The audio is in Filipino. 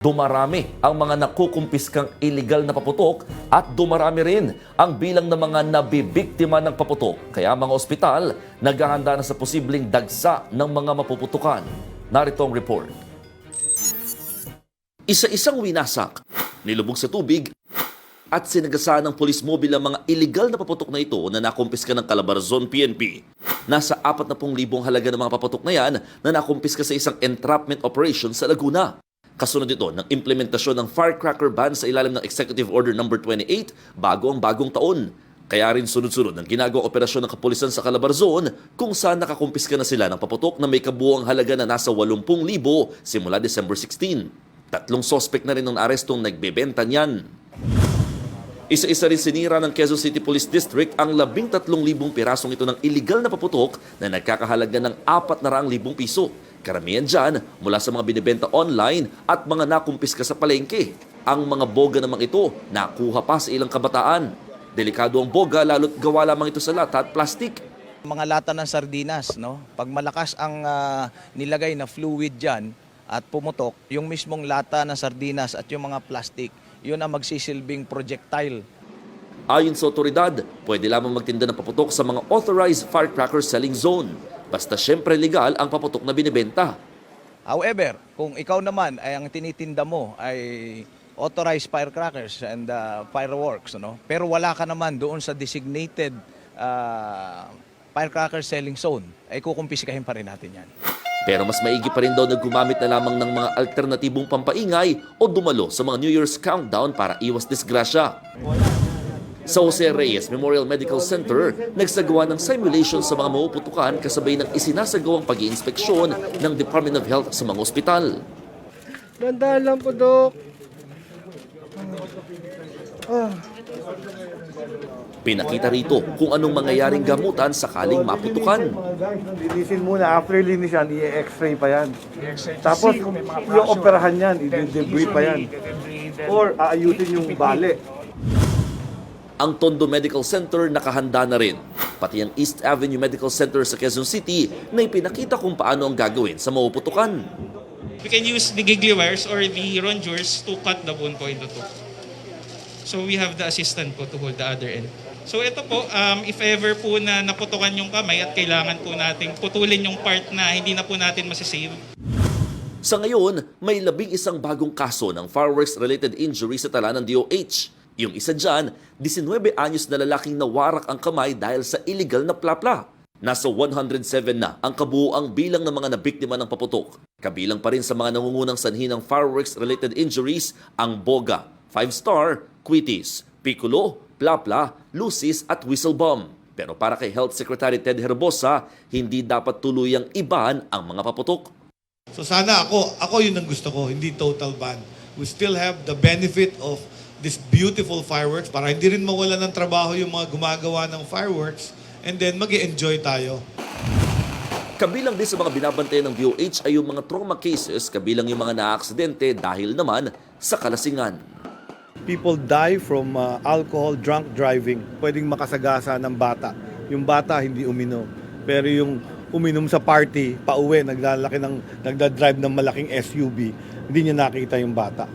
Dumarami ang mga nakukumpiskang illegal na paputok at dumarami rin ang bilang ng mga nabibiktima ng paputok. Kaya mga ospital naghahanda na sa posibleng dagsa ng mga mapuputukan. Narito ang report. Isa-isang winasak, nilubog sa tubig at sinagasaan ng polis mobile ang mga illegal na paputok na ito na nakumpiska ng Calabarzon PNP. Nasa 40,000 halaga ng mga paputok na yan na nakumpiska sa isang entrapment operation sa Laguna. Kasunod ito ng implementasyon ng firecracker ban sa ilalim ng Executive Order No. 28 bago ang bagong taon. Kaya rin sunod-sunod ang ginagawang operasyon ng kapulisan sa Calabarzon kung saan nakakumpiska na sila ng paputok na may kabuang halaga na nasa 80,000 simula December 16. Tatlong sospek na rin ang arestong nagbebenta niyan. Isa-isa rin sinira ng Quezon City Police District ang 13,000 pirasong ito ng illegal na paputok na nagkakahalaga ng 400,000 piso. Karamihan dyan mula sa mga binibenta online at mga nakumpiska sa palengke. Ang mga boga namang ito nakuha pa sa ilang kabataan. Delikado ang boga lalo't gawa lamang ito sa lata at plastik. Mga lata ng sardinas, no? Pag malakas ang ah, nilagay na fluid diyan at pumutok, yung mismong lata ng sardinas at yung mga plastic, yun ang magsisilbing projectile Ayon sa otoridad, pwede lamang magtinda ng paputok sa mga authorized firecracker selling zone. Basta syempre legal ang paputok na binibenta. However, kung ikaw naman ay ang tinitinda mo ay authorized firecrackers and uh, fireworks, no? pero wala ka naman doon sa designated uh, firecracker selling zone, ay kukumpiskahin pa rin natin yan. Pero mas maigi pa rin daw na gumamit na lamang ng mga alternatibong pampaingay o dumalo sa mga New Year's countdown para iwas disgrasya. Sa Jose Reyes Memorial Medical Center, nagsagawa ng simulation sa mga mapuputukan kasabay ng isinasagawang pag inspeksyon ng Department of Health sa mga ospital. Gandaan lang po, Dok. Pinakita rito kung anong mangyayaring gamutan sakaling maputukan. Linisin muna. After linis yan, i-x-ray pa yan. Tapos, yung operahan yan, i-debride pa yan. Or, aayusin yung bale. Ang Tondo Medical Center nakahanda na rin. Pati ang East Avenue Medical Center sa Quezon City na ipinakita kung paano ang gagawin sa mapuputukan. We can use the giggly wires or the rongeurs to cut the bone po into two. So we have the assistant po to hold the other end. So ito po, um, if ever po na naputukan yung kamay at kailangan po nating putulin yung part na hindi na po natin masasave, Sa ngayon, may labing isang bagong kaso ng fireworks-related injury sa tala ng DOH. Yung isa dyan, 19 anyos na lalaking nawarak ang kamay dahil sa illegal na plapla. Nasa 107 na ang kabuuang bilang ng mga nabiktima ng paputok. Kabilang pa rin sa mga nangungunang sanhi ng fireworks-related injuries ang Boga, 5-star, Quitis, Piccolo, Plapla, Lucis at Whistle Bomb. Pero para kay Health Secretary Ted Herbosa, hindi dapat tuluyang iban ang mga paputok. So sana ako, ako yun ang gusto ko, hindi total ban. We still have the benefit of this beautiful fireworks para hindi rin mawala ng trabaho yung mga gumagawa ng fireworks and then mag enjoy tayo. Kabilang din sa mga binabantayan ng DOH ay yung mga trauma cases kabilang yung mga naaksidente dahil naman sa kalasingan. people die from uh, alcohol drunk driving. Pwedeng makasagasa ng bata. Yung bata hindi uminom. Pero yung uminom sa party, pauwi, naglalaki ng nagda-drive ng malaking SUV, hindi niya nakita yung bata.